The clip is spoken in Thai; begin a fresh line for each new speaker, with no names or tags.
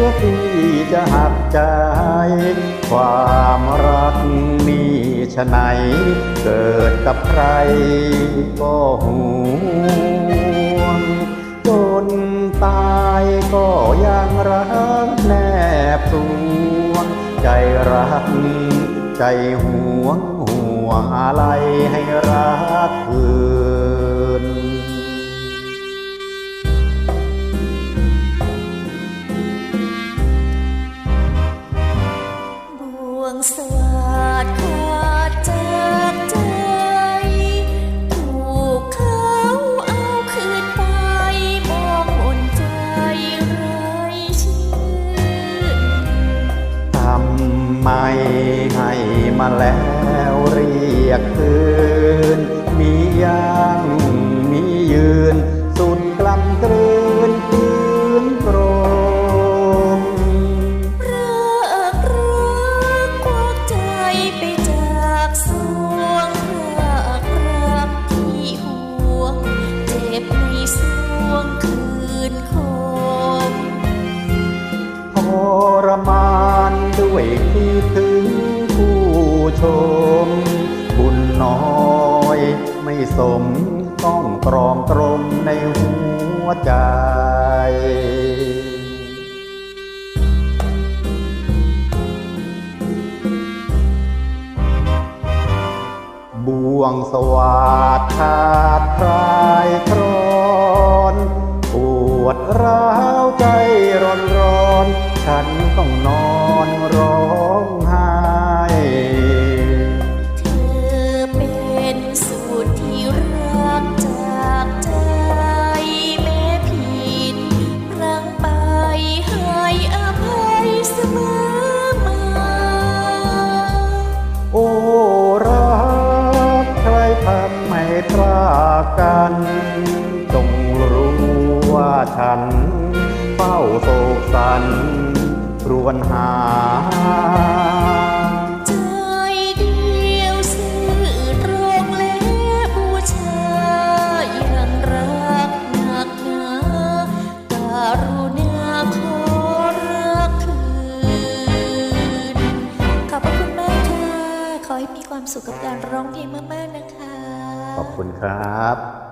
เหลือที่จะหักใจ ความรักนี่ชะไหน เกิดกับใครก็ห่วงจนตายก็ยังรักแนบสวงใจรัก ใจห่วงห่วงอะไรให้รักคืน
งสวัสดขาดจากใจ ถูกเขาเอาคืนไปมองหนใจไร้ชื่อ
ทำไมให้มาแล้วเรียกคืน นคม
ท
รมานด้วยที่ถึงผู้ชม บุญน้อยไม่สมต้องตรองตรมในหัวใจบ่วงสวาดขาดคลายครอน วดร้าวใจร้อนร้อน ฉันต้องนอน รวนหา
ใจเดียวซื่อตรงและบูชายังรักหนักหนาการุณาขอรักคืน ขอบพระคุณมากค่ะ ขอให้มีความสุขกับการร้องเพลงมาก ๆ นะคะ
ขอบคุณครับ